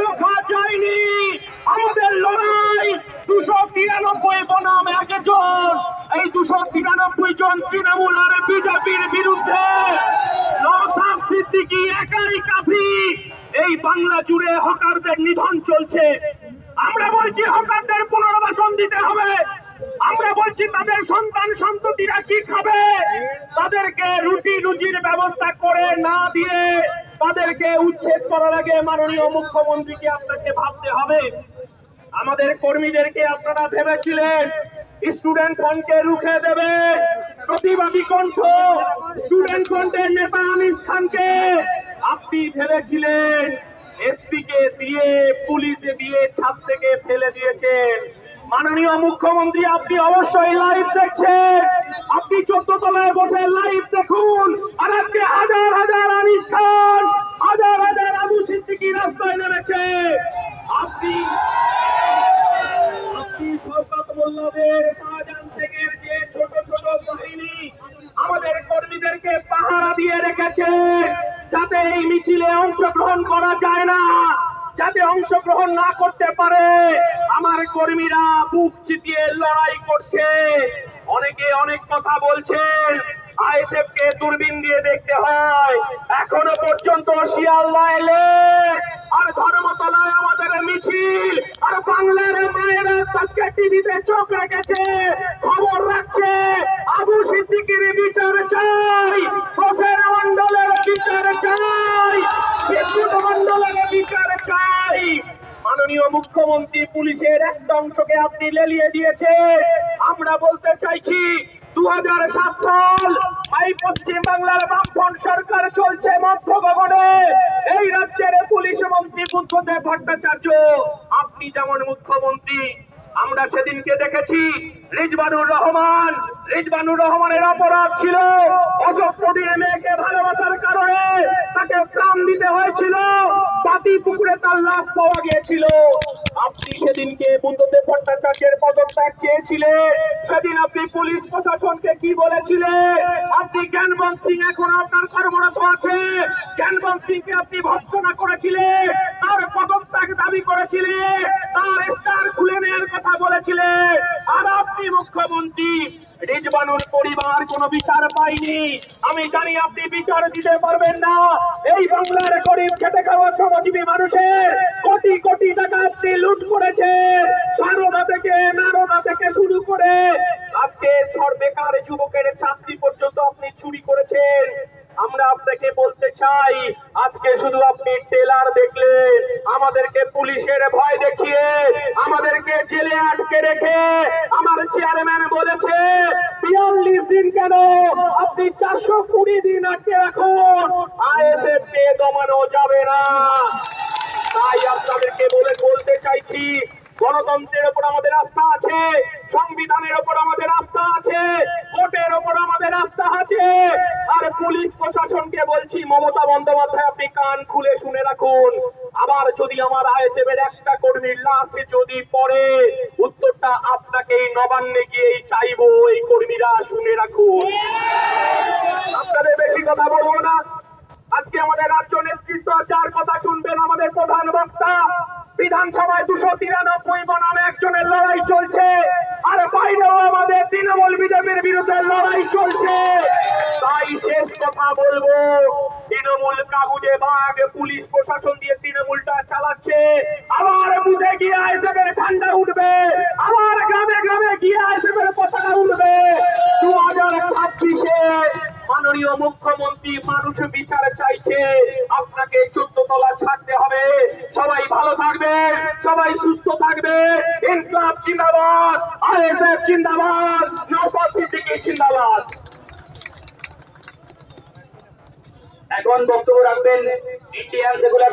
রোখা যায়নি। আমাদের লড়াই দুশো তিরানব্বই বনাম একজন। এই দুশো তিরানব্বই জন তৃণমূল আর বিজেপির বিরুদ্ধে একাই কাফি। এই বাংলা জুড়ে হকারদের নিধন চলছে। আমরা বলছি হকারদের পুনর্বাসন দিতে হবে। আমরা বলছি তাদের সন্তান সন্ততিরা কি খাবে? তাদেরকে রুটি রুজির ব্যবস্থা করে না দিয়ে তাদেরকে উচ্ছেদ করার আগে মাননীয় মুখ্যমন্ত্রীকে আপনাকে ভাবতে হবে। আমাদের কর্মীদেরকে আপনারা ভেবেছিলেন, স্টুডেন্ট ফ্রন্টকে রুখে দেবে। প্রতিবাদী কণ্ঠ, স্টুডেন্ট ফ্রন্টের নেতা আনিস খানকে আপনি ভেবেছিলেন এসপি কে দিয়ে, পুলিশে দিয়ে ছাদ থেকে ফেলে দিয়েছেন। মাননীয় মুখ্যমন্ত্রী, আপনি অবশ্যই লাইভ দেখছেন। আপনি চোদ্দ তলায় বসে লাইভ দেখুন। আর আজকে হাজার হাজার আনিস খান হাজার হাজার আবু সিদ্দিকি রাস্তায় নেমেছে। আপনি আমাদের কর্মীদেরকে দিয়ে রেখেছে, যাতে এই মিছিলে অংশগ্রহণ করা যায় না, যাতে অংশগ্রহণ না করতে পারে। আমার কর্মীরা বুক চিতিয়ে লড়াই করছে। অনেকে অনেক কথা বলছেন আইএসএফ কে দূরবীন দিয়ে দেখতে হয়। এখনও পর্যন্ত শিয়ালদা এলে আর ধর্মতলায় আমাদের মিছিল। আর বাংলার মায়েরা আজকে টিভিতে চোখ রেখেছে। খবর রাখছে আবু সিদ্দিকির বিচার চাই প্রফের মন্ডলের বিচার চাই বিদ্যুৎ মন্ডলের বিচার চাই মাননীয় মুখ্যমন্ত্রী পুলিশের একটা অংশকে আপনি লেলিয়ে দিয়েছে আমরা বলতে চাইছি দু সাল এই পশ্চিম বাংলার বামফ্রন্ট সরকার চলছে মধ্য গগনে এই রাজ্যের পুলিশ মন্ত্রী বুদ্ধদেব ভট্টাচার্য। আপনি যেমন মুখ্যমন্ত্রী, আমরা সেদিনকে দেখেছি রিজবানুর রহমান রিজবানুর রহমানের অপরাধ ছিল। অশোক দিয়ে মেয়েকে ভালোবাসার কারণে তাকে প্রাণ দিতে হয়েছিল। বাতি পুকুরে তার লাশ পাওয়া গিয়েছিল। আপনি সেদিনকে বুদ্ধদেব ভট্টাচার্যের পদত্যাগ চেয়েছিলেন। সেদিন আপনি পুলিশ প্রশাসনকে কি বলেছিলেন? আপনি জ্ঞানবন্ত সিং এখন আপনার কর্মরত আছে। জ্ঞানবন্ত সিংকে আপনি ভৎসনা করেছিলেন। তার পদত্যাগ দাবি করেছিলেন। তার কথা বলেছিলেন। আর আপনি মুখ্যমন্ত্রী, রিজবানুর পরিবার কোনো বিচার পাইনি আমি জানি আপনি বিচার দিতে পারবেন না। এই বাংলার গরিব খেটে খাওয়া শ্রমজীবী মানুষের কোটি কোটি টাকা আপনি লুট করেছেন। সারদা থেকে, নারদা থেকে শুরু করে আজকে সর বেকার যুবকের চাকরি পর্যন্ত আপনি চুরি করেছেন। আমরা আপনাকে বলতে চাই, আজকে শুধু আপনি টেলার দেখলেন, আমাদেরকে পুলিশের ভয় দেখিয়ে, আমাদেরকে জেলে আটকে রেখে আমার চেয়ারম্যান বলেছে, বিয়াল্লিশ দিন কেন আপনি চারশো কুড়ি দিন আটকে রাখুন আইএসএফ কে দমানো যাবে না। তাই আপনাদেরকে বলে, বলতে চাইছি, গণতন্ত্রের উপর আমাদের আস্থা আছে সংবিধানের ওপর আমাদের আস্থা আছে কোর্টের ওপর আমাদের আস্থা আছে। আর পুলিশ প্রশাসনকে বলছি, মমতা বন্দ্যোপাধ্যায়, আপনি কান খুলে শুনে রাখুন। আবার যদি আমার আইএসএফ এর একটা কর্মীর লাশ যদি পড়ে, উত্তরটা আপনাকে এই নবান্নে গিয়েই চাইব এই কর্মীরা শুনে রাখুন। আপনাদের বেশি কথা বলব না। আজকে আমাদের রাজ্য নেতৃত্ব যার কথা শুনবেন আমাদের প্রধান বক্তা। বিধানসভায় দুশো তিরানব্বই বনাম একজনের লড়াই চলছে। আর বাইরেও আমাদের তৃণমূল বিজেপির বিরুদ্ধে লড়াই চলছে। তাই শেষ কথা বলব, তৃণমূল কাগুজে বাঘ, পুলিশ প্রশাসন দিয়ে তৃণমূলটা চালাচ্ছে। আবার বুঝে গিয়ে আইসেফের ঠান্ডা উঠবে, আবার গ্রামে গ্রামে গিয়ে আইসেফের পতাকা উঠবে দু হাজার ছাব্বিশে মুখ্যমন্ত্রী মানুষ বিচার চাইছে। আপনাকে চোদ্দ তলা ছাড়তে হবে। সবাই ভালো থাকবে, সবাই সুস্থ থাকবে। ইনকলাব জিন্দাবাদ, আইএসএফ জিন্দাবাদ নৌসাদ সিদ্দিকী এখন বক্তব্য রাখবেন ইন্ডিয়ান সেকুলার